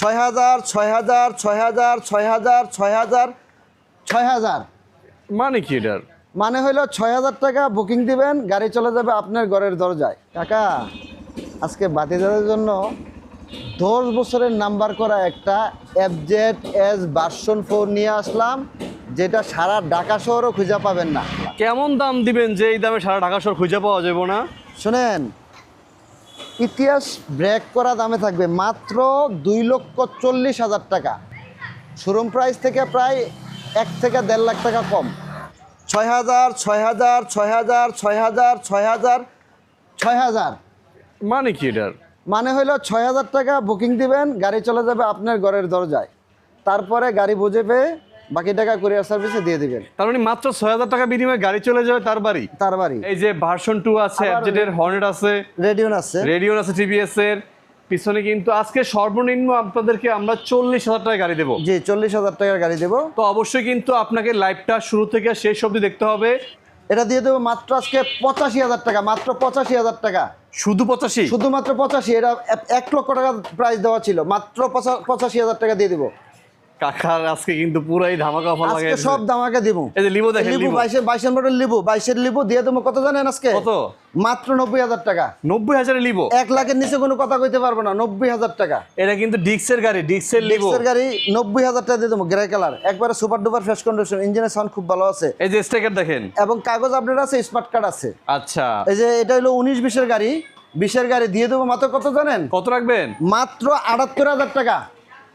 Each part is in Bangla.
ছয় হাজার ছয় হাজার ছয় হাজার ছয় হাজার ছয় হাজার। ছয় হাজার। মানে কি এটার মানে হলো ছয় হাজার টাকা বুকিং দিবেন গাড়ি চলে যাবে আপনার ঘরের দরজায়। কাকা আজকে বাতিদারের জন্য দশ বছরের নাম্বার করা একটা এফজেড এস ভার্সন ফোর নিয়ে আসলাম যেটা সারা ঢাকা শহরও খুঁজে পাবেন না। কেমন দাম দিবেন যে এই দামে সারা ঢাকা শহর খুঁজে পাওয়া যাবে না? শোনেন ইতিহাস ব্রেক করা দামে থাকবে মাত্র দুই লক্ষ চল্লিশ হাজার টাকা। শোরুম প্রাইস থেকে প্রায় এক থেকে দেড় লাখ টাকা কম। ছয় হাজার ছয় হাজার ছয় হাজার ছয় হাজার ছয় হাজার ছয় হাজার। মানে কি এটার? মানে হলো ছয় হাজার টাকা বুকিং দিবেন গাড়ি চলে যাবে আপনার ঘরের দরজায়। তারপরে গাড়ি বুঝে পেয়ে বাকি টাকা কুরিয়ার সার্ভিসে দিয়ে দিবেন। তার মানে মাত্র ছয় হাজার টাকা বিনিময়ে গাড়ি চলে যাবে তার বাড়ি? তার বাড়ি। এই যে ভার্সন টু আছে অ্যাপজেটের হর্নেট আছে রেডিও আছে। রেডিও আছে টিভিএস এর। পিছনে কিন্তু আজকে সর্বনিম্ন আপনাদেরকে আমরা চল্লিশ হাজার টাকা গাড়ি দেবো। জি চল্লিশ হাজার টাকার গাড়ি দেবো। তো অবশ্যই কিন্তু আপনাকে লাইভটা শুরু থেকে শেষ অবধি দেখতে হবে। এটা দিয়ে দেবো মাত্র আজকে পঁচাশি হাজার টাকা মাত্র পঁচাশি হাজার টাকা। শুধু পঁচাশি? শুধুমাত্র পঁচাশি এটা এক- লক্ষ টাকা প্রাইস দেওয়া ছিল। মাত্র পঁচা- পঁচাশি হাজার টাকা দিয়ে দিব। কাকার আজকে কিন্তু পুরাই ধামাকা অফার আজকে সব দামাকে দিব। এই যে লিবো দেখেন লিবু লিবো। বাইশের বাইশের মডেল লিবু বাইশের লিবু দিয়ে দেবো কত জানেন আজকে? কত? মাত্র নব্বই হাজার টাকা। নব্বই হাজারে লিবো? এক লাখের নিচে কোনো কথা কইতে পারব না নব্বই হাজার টাকা। এটা কিন্তু ডিক্সের গাড়ি ডিক্সের লিবো। ডিক্সের গাড়ি নব্বই হাজার টাকা দিয়ে দেবো গ্রে কালার একবারে সুপার ডুপার ফ্রেশ কন্ডিশন ইঞ্জিনের সাউন্ড খুব ভালো আছে। এই যে স্টেকার দেখেন। এবং কাগজ আপডেট আছে স্মার্ট কার্ড আছে। আচ্ছা। এই যে এটা হলো উনিশ বিশের গাড়ি বিশের গাড়ি দিয়ে দেবো মাত্র কত জানেন? কত রাখবেন? মাত্র আটাত্তর হাজার টাকা।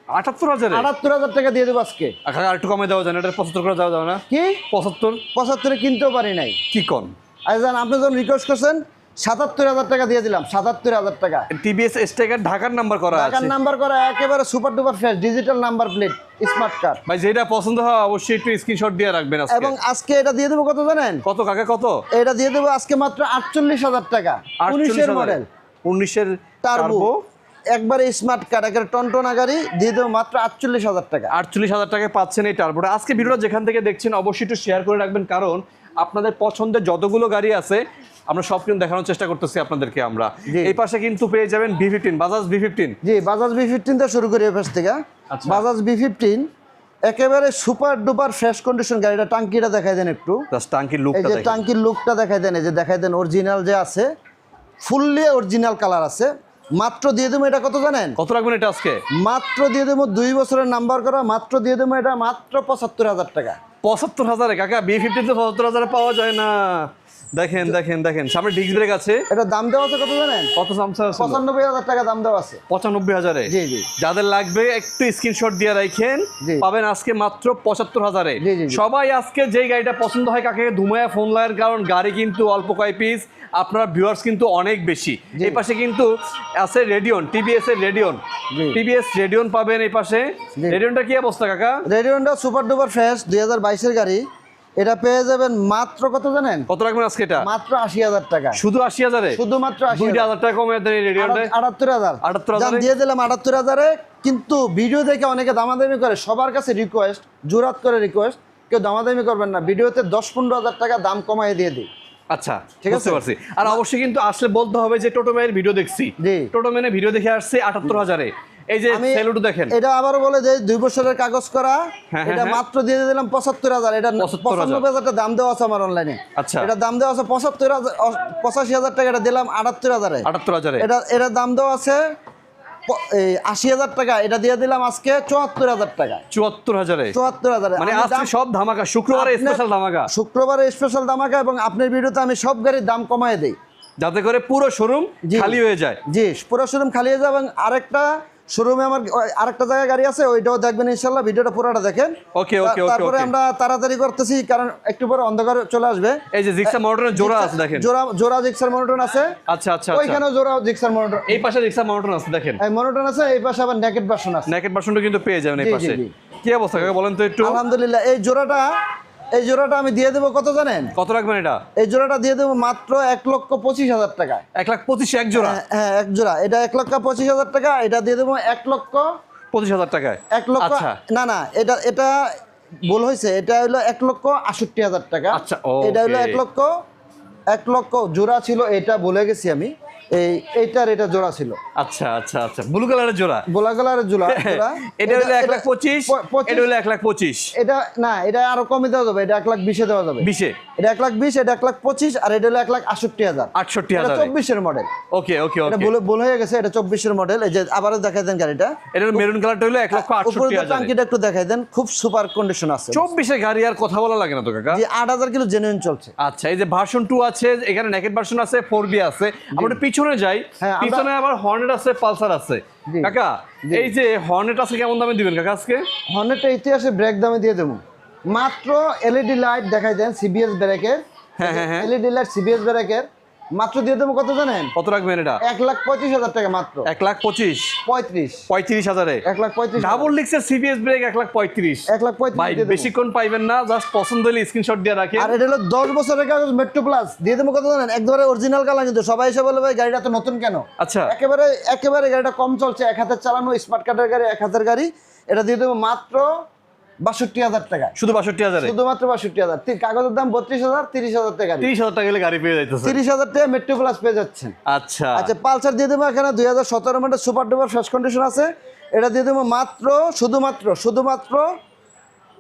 আটাত্তর হাজারে আটাত্তর হাজার টাকা দিয়ে দেবো আজকে। আর একটু কমে দেওয়া যায় না এটা পঁচাত্তর করে দেওয়া যাবে না। কি? পঁচাত্তর? পঁচাত্তরে কিনতেও পারি নাই। কি কন? আচ্ছা আপনি যখন রিকোয়েস্ট করছেন সাতাত্তর হাজার টাকা দিয়ে দিলাম সাতাত্তর হাজার টাকা। টিভিএস স্টেকার ঢাকার নাম্বার করা টাকার নাম্বার করা একেবারে super duper fresh digital number plate smart card ভাই যেটা পছন্দ হয় অবশ্যই একটু স্ক্রিনশট দিয়ে রাখবেন এবং আজকে এটা দিয়ে দেবো কত জানেন? কত কাকা কত? এটা দিয়ে দেবো আজকে মাত্র আটচল্লিশ হাজার টাকা। উনিশের মডেল উনিশের টার্বো একবারে স্মার্ট কার্ড একেবারে টনটনা গাড়ি দিয়ে দেবো মাত্র আটচল্লিশ হাজার টাকা। আটচল্লিশ হাজার টাকায় পাচ্ছেন এই টার্বোটা আজকে ভিডিওটা যেখান থেকে দেখছেন অবশ্যই একটু শেয়ার করে রাখবেন কারণ আপনাদের পছন্দের যতগুলো গাড়ি আছে আমরা সব কিন্তু দেখানোর চেষ্টা করতেছি আপনাদেরকে আমরা। এই পাশে কিন্তু পেয়ে যাবেন V fifteen Bajaj V fifteen G Bajaj B fifteen থেকে শুরু করি এফএস থেকে। আচ্ছা। বাজাজ বি ফিফটিন একেবারে সুপার ডুপার ফ্রেশ কন্ডিশন গাড়িটা টাঙ্কিটা দেখাই দেন একটু। টাঙ্কির এই যে টাঙ্কির লুকটা দেখাই দেন এই যে দেখাই দেন অরিজিনাল যে আছে ফুললি অরিজিনাল কালার আছে। মাত্র দিয়ে দেবো এটা কত জানেন? কত রাখবেন এটা আজকে? মাত্র দিয়ে দেবো দুই বছরের নাম্বার করা মাত্র দিয়ে দেবো এটা মাত্র পঁচাত্তর হাজার টাকা। পঁচাত্তর হাজারে কাকা বি ফিফটিতে তো পঁচাত্তর হাজারে পাওয়া যায় না। দেখেন দেখেন দেখেন সামনে ডিস্ক ব্রেক আছে। এটা দাম দেওয়া আছে কত জানেন? কত সামসা আছে? পঁচানব্বই হাজার টাকা দাম দেওয়া আছে। পঁচানব্বই হাজারে। জি, জি। যাদের লাগবে একটু স্ক্রিনশট দিয়ে রাখেন পাবেন আজকে মাত্র পঁচাত্তর হাজারে। জি, জি, জি। সবাই আজকে যেই গাড়িটা পছন্দ হয় কাকে ধুমায়া ফোন লাইয়ের কারণ গাড়ি কিন্তু অল্প কয় পিস আপনার ভিউয়ার্স কিন্তু অনেক বেশি। এই পাশে কিন্তু আছে রেডিয়ন টিভিএস এর রেডিয়ন। টিভিএস রেডিয়ন পাবেন এই পাশে। রেডিয়নটা কি অবস্থা কাকা? রেডিওনটা সুপার ডুপার ফ্রেশ দুই হাজার বাইশের গাড়ি। এটা পেয়ে যাবেন মাত্র কত জানেন? কত রাখবেন আজকে এটা? মাত্র আশি হাজার টাকা। শুধু আশি হাজারে? শুধুমাত্র আশি হাজার। টাকা কমে দেন আটাত্তর হাজার। 78,000 যান দিয়ে দিলাম আটাত্তর হাজারে। কিন্তু ভিডিও দেখে অনেকে দামাদামি করে সবার কাছে রিকোয়েস্ট জোরাত করে রিকোয়েস্ট কেউ দামাদামি করবেন না। ভিডিওতে দশ পনেরো হাজার টাকা দাম কমাই দিয়ে দিই। আচ্ছা ঠিক আছে? পারছি। আর অবশ্যই কিন্তু আসলে বলতে হবে যে টোটো মেয়ের ভিডিও দেখছি। জি। টোটো মেনে ভিডিও দেখে আসছে আটাত্তর হাজারে। এই যে দেখেন। এটা আবারও বলে যে দুই বছরের কাগজ করা হ্যাঁ, এটা হ্যাঁ। মাত্র দিয়ে দিলাম পঁচাত্তর হাজার। এটা পঁচানব্বই হাজার দাম দেওয়া আছে আমার অনলাইনে আচ্ছা। এটা দাম দেওয়া আছে পঁচাত্তর হাজার পঁচাশি হাজার টাকা এটা দিলাম আটাত্তর হাজারে। আটাত্তর হাজারে। এটা এটা দাম দেওয়া আছে আশি হাজার টাকা এটা দিয়ে দিলাম আজকে চুয়াত্তর হাজার টাকা। চুয়াত্তর হাজারে। চুয়াত্তর হাজারে। মানে আজকে সব ধামাকা শুক্রবারে স্পেশাল ধামাকা। শুক্রবারে স্পেশাল দামাকা এবং আপনার ভিডিওতে আমি সব গাড়ির দাম কমায় দিই। যাতে করে পুরো শোরুম খালি হয়ে যায়। জি পুরো শোরুম খালি হয়ে যায় এবং আরেকটা শোরুমে আমার আরেকটা জায়গায় গাড়ি আছে ওইটাও দেখবেন ইনশাল্লাহ ভিডিওটা পুরোটা দেখেন। ওকে, ওকে, ওকে, তারপরে আমরা তাড়াতাড়ি করতেছি কারণ একটু পরে অন্ধকার চলে আসবে। এই যে জিক্সা মনোটনের জোড়া আছে দেখেন। জোড়া জোড়া জিক্সার মনোটন আছে। আচ্ছা আচ্ছা আচ্ছা। ওইখানেও জোড়া জিক্সার মনোটন এই পাশে জিক্সা মনোটন আছে দেখেন। এই মনোটন আছে এই পাশে আবার নেকেট ভার্সন আছে। নেকেট ভার্সনটা কিন্তু পেয়ে যাবেন এই পাশে। কি অবস্থা কাকা বলেন তো একটু। আলহামদুলিল্লাহ এই জোড়াটা এই জোড়াটা আমি দিয়ে দেবো কত জানেন? কত রাখবেন এটা? এই জোড়াটা দিয়ে দেবো মাত্র এক লক্ষ পঁচিশ হাজার টাকা। এক লাখ পঁচিশ এক জোড়া? হ্যাঁ, হ্যাঁ এক জোড়া। এটা এক লক্ষ পঁচিশ হাজার টাকা এটা দিয়ে দেবো এক লক্ষ পঁচিশ হাজার টাকায়? এক লক্ষ আচ্ছা। না না এটা এটা ভুল হয়েছে। এটা হলো এক লক্ষ আষট্টি হাজার টাকা। আচ্ছা, এটা হলো এক লক্ষ এক লক্ষ জোড়া ছিল এটা বলে গেছি আমি। এই এইটার এটা জোড়া ছিল। আচ্ছা আচ্ছা আচ্ছা। ব্লু কালারের জোড়া? গোলা কালারের জোড়া। এটা হলো এক লাখ পঁচিশ প- পঁচিশ। এটা হলো এক লাখ পঁচিশ। এটা না এটা আরও কমে দেওয়া যাবে। এটা এক লাখ বিশে দেওয়া যাবে। বিশে? এটা এক লাখ বিশ এটা এক লাখ পঁচিশ আর এটা হলো এক লাখ আটষট্টি হাজার। আটষট্টি এটা হাজার। চব্বিশের মডেল ওকে ওকে এটা ওকে। বলে বলে হয়ে গেছে এটা চব্বিশের মডেল এই যে আবারও দেখাই দেন গাড়িটা। এটা মেরুন কালারটা হলো এক লক্ষ উপরে আটষট্টি তো হাজার। টাঙ্কিটা একটু দেখাই দেন খুব সুপার কন্ডিশন আছে। চব্বিশে গাড়ি আর কথা বলা লাগে না তো কাকা? আট হাজার কিলো জেনুইন চলছে। আচ্ছা এই যে ভার্সন টু আছে এখানে নেকেট ভার্সন আছে ফোর বি আছে। আমরা একটু পিছনে যাই হ্যাঁ, পিছনে আবার হর্নেট আছে পালসার আছে। কাকা এই যে হর্নেট আছে কেমন দামে দিবেন কাকা আজকে? হর্নেটটা ইতিহাসে ব্রেক দামে দিয়ে দেবো। মাত্র এলইডি লাইট দেখাই দেন সিবিএস ব্রেকের হ্যাঁ, হ্যাঁ, হ্যাঁ। এলইডি লাইট সিবিএস ব্রেকের মাত্র দিয়ে দেবো কত জানেন? কত রাখবেন এটা? এক লাখ পঁয়ত্রিশ হাজার টাকা মাত্র। এক লাখ পঁচিশ? পঁয়ত্রিশ। পঁয়ত্রিশ হাজারে? এক লাখ পঁয়ত্রিশ ডাবল ডিক্সের সিবিএস ব্রেক এক লাখ পঁয়ত্রিশ। এক লাখ পঁয়ত্রিশ বেশিক্ষণ পাইবেন না জাস্ট পছন্দ হলে স্ক্রিনশট দিয়ে রাখেন। আর এটা হলো দশ বছরের কাগজ মেট্রো প্লাস দিয়ে দেবো কত জানেন? একবারে অরিজিনাল কালার কিন্তু। সবাই এসে বলে ভাই গাড়িটা তো নতুন কেন? আচ্ছা। একেবারে একেবারে গাড়িটা কম চলছে। এক হাতের চালানো স্মার্ট কার্ডের গাড়ি এক হাতের গাড়ি। এটা দিয়ে দেবো মাত্র বাষট্টি হাজার টাকা শুধু বাষট্টি হাজারে? শুধুমাত্র বাষট্টি হাজার। কাগজের দাম বত্রিশ হাজার তিরিশ হাজার টাকা তিরিশ হাজার টাকা গাড়ি পেয়ে যাইতেছে। তিরিশ হাজার টাকা মেট্রো প্লাস পেয়ে যাচ্ছেন। আচ্ছা। আচ্ছা পালসার দিয়ে দেবো এখানে দুই হাজার সতেরো model super duper fresh condition আছে। এটা দিয়ে দেবো মাত্র শুধুমাত্র শুধুমাত্র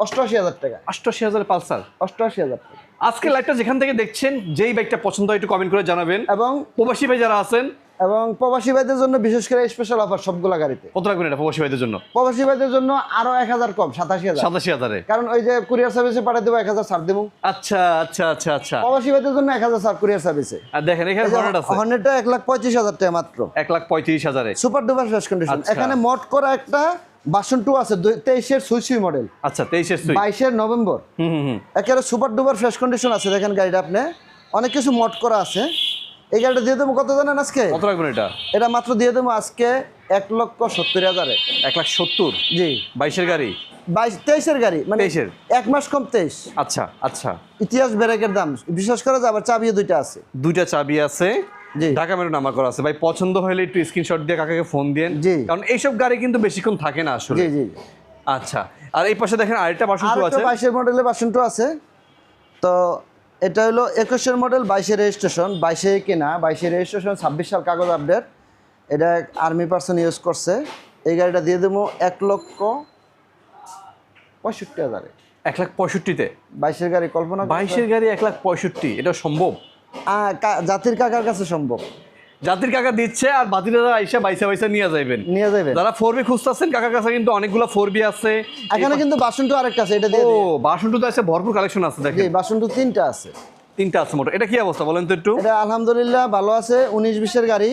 অষ্টআশি হাজার টাকা। অষ্টআশি হাজার পালসার? অষ্টআশি হাজার টাকা। আজকে লাইভটা যেখান থেকে দেখছেন যেই বাইকটা পছন্দ হয় একটু কমেন্ট করে জানাবেন। এবং প্রবাসী ভাই যারা আছেন এবং প্রবাসী ভাইদের জন্য বিশেষ করে স্পেশাল অফার সবগুলা গাড়িতে। কত রাখবেন এটা প্রবাসী ভাইদের জন্য? প্রবাসী ভাইদের জন্য আরও এক হাজার কম সাতাশি হাজার। সাতাশি হাজারে। কারণ ওই যে কুরিয়ার সার্ভিসে পাঠিয়ে দেবো এক হাজার ছাড় দেবো। আচ্ছা আচ্ছা আচ্ছা আচ্ছা। প্রবাসী ভাইদের জন্য এক হাজার ছাড় কুরিয়ার সার্ভিসে আর দেখেন এখানে হর্নেট আছে। হর্নেটটা এক লাখ পঁয়ত্রিশ হাজার টাকা মাত্র। এক লাখ পঁয়ত্রিশ হাজারে। Super duper fresh condition. এখানে মোট করা একটা বাসন টু আছে তেইশের সুইসুই মডেল আচ্ছা তেইশের সুই বাইশের নভেম্বর। হুম হুম হুম। একেবারে সুপার ডুপার ফ্রেশ কন্ডিশন আছে। দেখেন গাড়িটা আপনি অনেক কিছু মোট করা আছে। এই গাড়িটা দিয়ে দেবো কত জানেন আজকে? কত রাখবেন এটা? এটা মাত্র দিয়ে দেবো আজকে এক লক্ষ সত্তর হাজারে। এক লাখ সত্তর? জি। বাইশের গাড়ি? বাইশ তেইশের গাড়ি মানে 23 এর? এক মাস কম তেইশ। আচ্ছা আচ্ছা। ইতিহাস ব্রেকের দাম। বিশেষ করে আবার চাবিও দুইটা আছে। দুইটা চাবি আছে। জি। ঢাকা মেরু নাম্বার করা আছে। ভাই পছন্দ হলে একটু স্ক্রিনশট দিয়ে কাকাকে ফোন জি। কারণ এইসব গাড়ি কিন্তু বেশিক্ষণ থাকে না আসলে। জি জি। আচ্ছা। আর এই পাশে দেখেন আরেকটা বাসন আছে। বাইশের মডেলের বাসন আছে। তো এটা হলো একুশের মডেল বাইশের রেজিস্ট্রেশন বাইশে কেনা বাইশে রেজিস্ট্রেশন ছাব্বিশ সাল কাগজ আপডেট এটা আর্মি পার্সন ইউজ করছে। এই গাড়িটা দিয়ে দেবো এক লক্ষ পঁয়ষট্টি হাজারে। এক লাখ পঁয়ষট্টিতে? বাইশের গাড়ি কল্পনা বাইশের গাড়ি এক লাখ পঁয়ষট্টি এটা সম্ভব? আহ, জাতির কাকার কাছে সম্ভব। জাতির কাকা দিচ্ছে আর বাতিরা আইসা বাইসা বাইসা নিয়ে যাবেন নিয়ে যাবেন যারা ফোর বি খুঁজতেছেন কাকার কাছে কিন্তু অনেকগুলো ফোর বি আছে। এখানে কিন্তু বাসন টু আরেকটা আছে এটা দিয়ে ও বাসন টু আছে ভরপুর কালেকশন আছে দেখেন। বাসন টু তিনটা আছে। তিনটা আছে মোটর এটা কি অবস্থা বলেন তো একটু? এটা আলহামদুলিল্লাহ ভালো আছে উনিশ বিশের গাড়ি।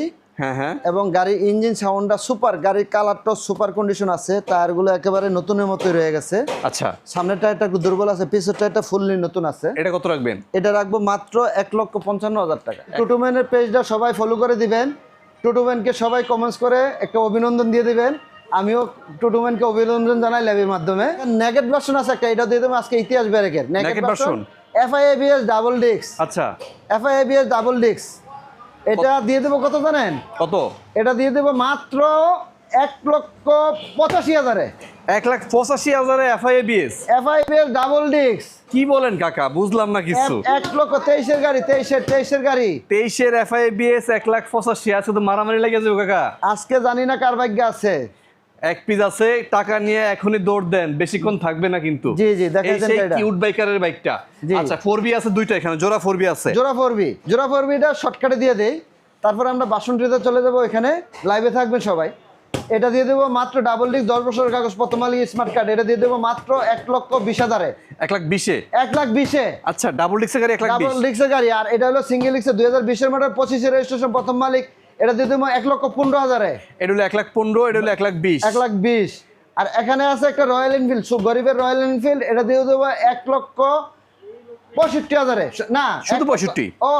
এবং গাড়ির ইঞ্জিন সাউন্ডটা সুপার গাড়ির কালারটা সুপার কন্ডিশন আছে টায়ারগুলো একেবারে নতুনের মতোই রয়ে গেছে। আচ্ছা। সামনের টায়ারটা একটু দুর্বল আছে পিছের টায়ারটা ফুললি নতুন আছে। এটা কত রাখবেন? এটা রাখব মাত্র এক লক্ষ পঞ্চান্ন হাজার টাকা। টুটুম্যানের পেজটা সবাই ফলো করে দিবেন। টুটুম্যানকে সবাই কমেন্টস করে একটা অভিনন্দন দিয়ে দিবেন। আমিও টুটুম্যানকে অভিনন্দন জানাই ল্যাবের মাধ্যমে। নেগেট ভার্সন আছে একটা এটা দিয়ে দেবো আজকে ইতিহাস ব্যারেকের নেগেট version? FI ABS double disc আচ্ছা। এফআইএবিএস ডাবল ডিস্ক এটা দিয়ে দেবো কত জানেন? কত? এটা দিয়ে দেবো মাত্র এক লক্ষ পঁচাশি হাজারে। এক লাখ পঁচাশি হাজারে এফআইএস এফআইবিএস ডাবল ডিক্স কি বলেন কাকা? বুঝলাম না কিছু। এক লক্ষ তেইশের গাড়ি তেইশের তেইশের গাড়ি। তেইশের এফআইবিএস এক লাখ পঁচাশি আছে তো মারামারি লেগে যাবে কাকা। আজকে জানি না কার ভাগ্য আছে। এক পিস আছে টাকা নিয়ে এখনই দৌড় দেন বেশিক্ষণ থাকবে না কিন্তু। জি, জি, দেন সেই কিউট বাইকারের বাইকটা আচ্ছা ফোর বি আছে দুইটা এখানে জোড়া ফোর বি আছে। জোড়া ফোরবি জোড়া ফোরবিটা শর্টকাটে দিয়ে দেই। তারপর আমরা বাসন্তীতে চলে যাব এখানে লাইভে থাকবেন সবাই। এটা দিয়ে দেবো মাত্র ডাবল ডিস্ক দশ বছরের কাগজ প্রথম মালিক স্মার্ট কার্ড এটা দিয়ে দেবো মাত্র এক লক্ষ বিশ হাজারে। এক লাখ বিশে? এক লাখ বিশে। আচ্ছা ডাবল ডিক্সের গাড়ি এক লাখ ডাবল ডিস্কের গাড়ি আর এটা হলো সিঙ্গেল ডিস্কের দুই হাজার বিশের মডেল পঁচিশের রেজিস্ট্রেশন প্রথম মালিক। এটা দিয়ে দেবো এক লক্ষ পনেরো হাজারে। এটা হলো এক লাখ পনেরো এটা হলো এক লাখ বিশ। এক লাখ বিশ। আর এখানে আছে একটা রয়্যাল এনফিল্ড গরিবের রয়্যাল এনফিল্ড এটা দিয়ে দেবো এক লক্ষ পঁয়ষট্টি হাজারে। না শুধু 65 ও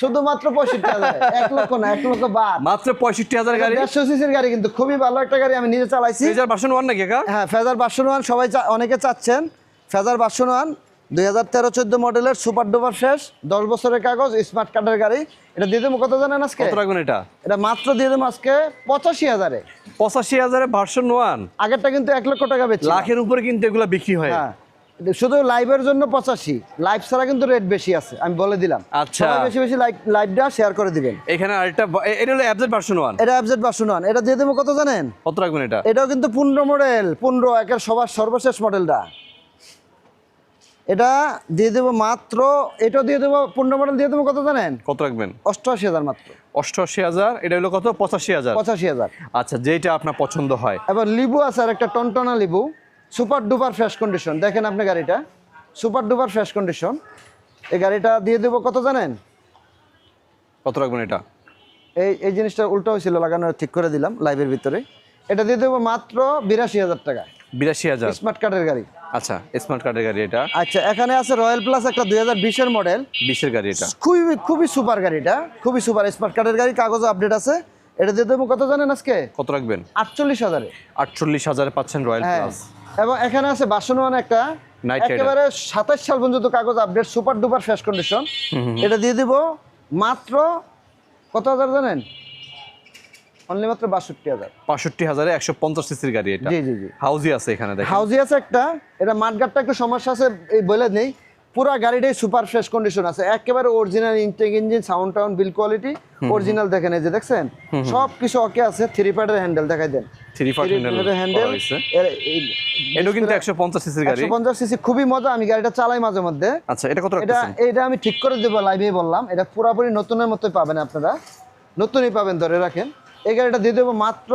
শুধুমাত্র পঁয়ষট্টি হাজারে। এক লক্ষ না এক লক্ষ বাদ। মাত্র পঁয়ষট্টি হাজার গাড়ি? দেড়শো সিসির গাড়ি কিন্তু খুবই ভালো একটা গাড়ি আমি নিজে চালাইছি। হাজার বাসন ওয়ান নাকি হ্যাঁ ফেজার বাসন ওয়ান সবাই অনেকে চাচ্ছেন। ফেজার বাসন ওয়ান দুই হাজার তেরো চোদ্দ মডেলের সুপার ডুপার শেষ দশ বছরের কাগজ স্মার্ট কার্ডের গাড়ি। এটা দিয়ে দেবো কত জানেন আজকে? কত রাখবেন এটা? এটা মাত্র দিয়ে দেবো আজকে পঁচাশি হাজারে। পঁচাশি হাজারে ভার্সন ওয়ান আগেরটা কিন্তু এক লক্ষ টাকা বেচছি লাখের উপরে কিন্তু এগুলো বিক্রি হয়। হ্যাঁ। শুধু লাইভের জন্য পঁচাশি। লাইভ ছাড়া কিন্তু রেট বেশি আছে আমি বলে দিলাম। আচ্ছা। বেশি বেশি লাইভ লাইভটা শেয়ার করে দিবেন। এখানে আরেকটা এটা হলো অ্যাবজেট ভার্সন ওয়ান এটা অ্যাবজেট বাসন ওয়ান এটা দিয়ে দেবো কত জানেন? কত রাখবেন এটা? এটাও কিন্তু পনেরো মডেল পনেরো একের সবার সর্বশেষ মডেলটা এটা দিয়ে দেবো মাত্র এটা দিয়ে দেবো পনেরো মডেল দিয়ে দেবো কত জানেন? কত রাখবেন? অষ্টআশি হাজার মাত্র। অষ্টআশি হাজার এটা হলো কত? পঁচাশি হাজার। পঁচাশি হাজার। আচ্ছা যেটা আপনার পছন্দ হয়। এবার লিবু আছে আর একটা টনটনা লিবু। সুপার ডুপার ফ্রেশ কন্ডিশন দেখেন আপনি গাড়িটা। সুপার ডুপার ফ্রেশ কন্ডিশন এই গাড়িটা দিয়ে দেবো কত জানেন? কত রাখবেন এটা? এই এই জিনিসটা উল্টো হয়েছিল লাগানো ঠিক করে দিলাম লাইভের ভিতরে। এটা দিয়ে দেবো মাত্র বিরাশি হাজার টাকা বিরাশি হাজার। স্মার্ট কার্ডের গাড়ি। আচ্ছা স্মার্ট কার্ডের গাড়ি এটা। আচ্ছা এখানে আছে রয়্যাল প্লাস একটা দুই হাজার বিশের মডেল বিশের গাড়ি এটা। খুবই খুবই সুপার গাড়িটা খুবই সুপার স্মার্ট কার্ডের গাড়ি কাগজ আপডেট আছে। এটা দিয়ে দেবো কত জানেন আজকে? কত রাখবেন? আটচল্লিশ হাজারে। আটচল্লিশ হাজারে পাচ্ছেন রয়্যাল প্লাস এবং এখানে আছে বাসনওয়ান একটা। একেবারে সাতাশ সাল পর্যন্ত কাগজ update super duper fresh condition এটা দিয়ে দিব মাত্র কত হাজার জানেন? অনলি মাত্র বাষট্টি হাজার। বাষট্টি হাজারে একশো পঞ্চাশ সিসির গাড়ি এটা। জি জি জি। হাউজি আছে এখানে দেখেন। হাউজি আছে একটা। এটা মাঠগাটটা একটু সমস্যা আছে এই বলে নেই। পুরা গাড়িটাই সুপার ফ্রেশ কন্ডিশন আছে। একেবারে অরিজিনাল ইনটেক ইঞ্জিন সাউন্ড টাউন বিল কোয়ালিটি অরিজিনাল দেখেন এই যে দেখছেন? সব কিছু ওকে আছে। থ্রি প্যাডের হ্যান্ডেল দেখাই দেন। থ্রি প্যাডের হ্যান্ডেল এটাও কিন্তু একশো পঞ্চাশ সিসির গাড়ি। পঞ্চাশ সিসি খুবই মজা। আমি গাড়িটা চালাই মাঝে মধ্যে। আচ্ছা এটা কত এটা এটা আমি ঠিক করে দেবো লাইভে বললাম। এটা পুরোপুরি নতুনের মতোই পাবেন আপনারা। নতুনই পাবেন ধরে রাখেন। এই গাড়িটা দিয়ে দেবো মাত্র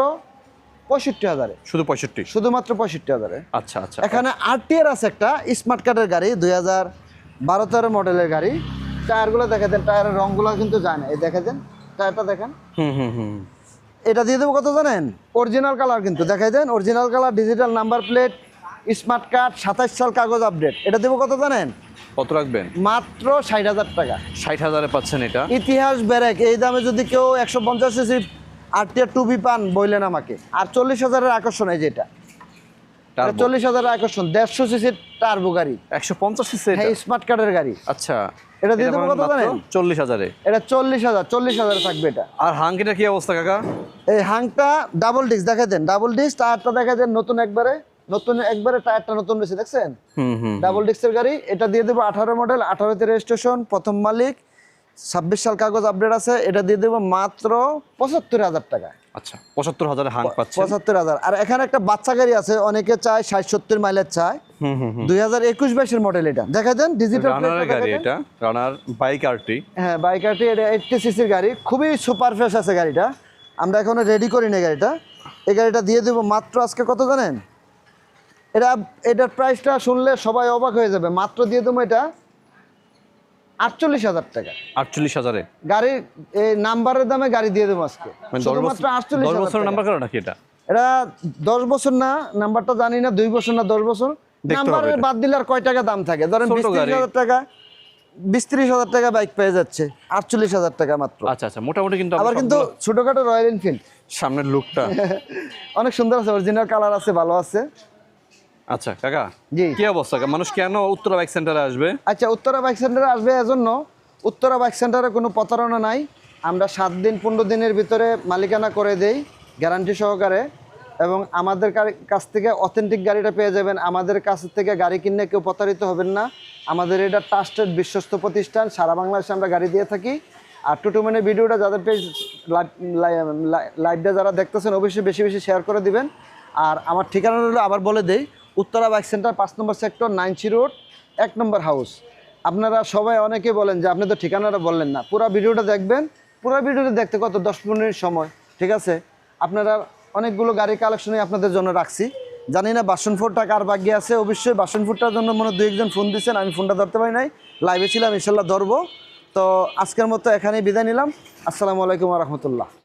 পঁয়ষট্টি হাজারে। শুধু পঁয়ষট্টি? শুধুমাত্র পঁয়ষট্টি হাজারে। আচ্ছা আচ্ছা। এখানে আরটিআর আছে একটা স্মার্ট কার্ডের গাড়ি দুই হাজার বারো তেরো মডেলের গাড়ি। টায়ারগুলো দেখে দেন টায়ারের রঙগুলো কিন্তু যায় না এই দেখে দেন টায়ারটা দেখেন। হুম হুম হুম। এটা দিয়ে দেবো কত জানেন? অরিজিনাল কালার কিন্তু দেখাই দেন। Original colour digital number plate smart card সাতাশ সাল কাগজ আপডেট এটা দেবো কত জানেন? কত রাখবেন? মাত্র ষাট হাজার টাকা। ষাট হাজারে পাচ্ছেন এটা। ইতিহাস ব্যারেক এই দামে যদি কেউ একশো পঞ্চাশ আরটিআর টুবি পান বললেন আমাকে। আর চল্লিশ হাজারের আকর্ষণ এই যেটা। চল্লিশ হাজারের আকর্ষণ দেড়শো সিসির টার্বো গাড়ি। একশো পঞ্চাশ সিসি হ্যাঁ স্মার্ট কার্ডের গাড়ি। আচ্ছা। এটা দিয়ে দেবো কত জানেন? চল্লিশ হাজারে। এটা চল্লিশ হাজার চল্লিশ হাজার থাকবে এটা। আর হাঙ্কিটার কি অবস্থা কাকা? এই হাংটা ডাবল ডিস্ক দেখা দেন ডাবল ডিস্ক টায়ারটা দেখা দেন নতুন একবারে নতুন একবারে টায়ারটা নতুন রয়েছে দেখছেন? ডাবল ডিস্কের গাড়ি এটা দিয়ে দেবো আঠারো মডেল আঠারোতে রেজিস্ট্রেশন প্রথম মালিক ছাব্বিশ সাল কাগজ আপডেট আছে এটা দিয়ে দেবো মাত্র পঁচাত্তর হাজার টাকা আচ্ছা পঁচাত্তর হাজারে পঁচাত্তর হাজার। আর এখানে একটা বাচ্চা গাড়ি আছে অনেকে চায় ষাট সত্তর মাইলের চায়। দুই হাজার একুশ বাইশের মডেল এটা। দেখা দেন ডিজিটাল গাড়ি এটা রানার বাইক আরটি হ্যাঁ বাইকারটি এটা এইটটি সিসির গাড়ি। খুবই সুপার ফ্রেশ আছে গাড়িটা। আমরা এখনও রেডি করি না গাড়িটা। এই গাড়িটা দিয়ে দেবো মাত্র আজকে কত জানেন? এটা এটার প্রাইসটা শুনলে সবাই অবাক হয়ে যাবে। মাত্র দিয়ে দেবো এটা আটচল্লিশ হাজার টাকা। আটচল্লিশ হাজারে? গাড়ির নাম্বারের দামে গাড়ি দিয়ে দেবো আজকে। মানে শুধুমাত্র বছর আটচল্লিশ টাকা। নাম্বার কারও নাকি এটা? এটা দশ বছর না নাম্বারটা জানি না দুই বছর না দশ বছর। এটা। বাদ দিলে আর কয় টাকা দাম থাকে? ধরেন বিশ হাজার টাকা বিশ ত্রিশ হাজার টাকা বাইক পেয়ে যাচ্ছে। আটচল্লিশ হাজার টাকা মাত্র। আচ্ছা আচ্ছা মোটামুটি কিন্তু আবার কিন্তু ছোটখাটো রয়্যাল এনফিল্ড সামনের লুকটা অনেক সুন্দর আছে অরিজিনাল কালার আছে ভালো আছে। আচ্ছা কাকা জি। কি অবস্থা? মানুষ কেন উত্তরা বাইক সেন্টারে আসবে? আচ্ছা উত্তরা বাইক সেন্টারে আসবে এজন্য উত্তরা বাইক সেন্টারে কোনো প্রতারণা নাই। আমরা সাত দিন পনেরো দিনের ভিতরে মালিকানা করে দেই গ্যারান্টি সহকারে এবং আমাদের কাছ থেকে অথেন্টিক গাড়িটা পেয়ে যাবেন। আমাদের কাছ থেকে গাড়ি কিনলে কেউ প্রতারিত হবেন না। আমাদের এটা ট্রাস্টেড বিশ্বস্ত প্রতিষ্ঠান সারা বাংলাদেশে আমরা গাড়ি দিয়ে থাকি। আর টুটুমেনের ভিডিওটা যাদের পেজ লাইভটা যারা দেখতেছেন অবশ্যই বেশি বেশি শেয়ার করে দিবেন। আর আমার ঠিকানা হলো আবার বলে দেই উত্তরা বাইক সেন্টার পাঁচ নম্বর সেক্টর নাইন সি রোড এক নম্বর হাউস আপনারা সবাই অনেকে বলেন যে, আপনি তো ঠিকানাটা বললেন না। পুরো ভিডিওটা দেখবেন, পুরো ভিডিওটা দেখতে কত দশ মিনিট সময়, ঠিক আছে? আপনারা অনেকগুলো গাড়ি কালেকশনই আপনাদের জন্য রাখছি। জানি না বাসনফোরটা কার বাগিয়ে আছে, অবশ্যই বাসনফোরটার জন্য মনে দু একজন ফোন দিচ্ছেন, আমি ফোনটা ধরতে পারি নাই। লাইভে ছিলাম, ইনশাল্লাহ ধরবো। তো আজকের মতো এখানেই বিদায় নিলাম। আসসালামু আলাইকুম রহমতুল্লাহ।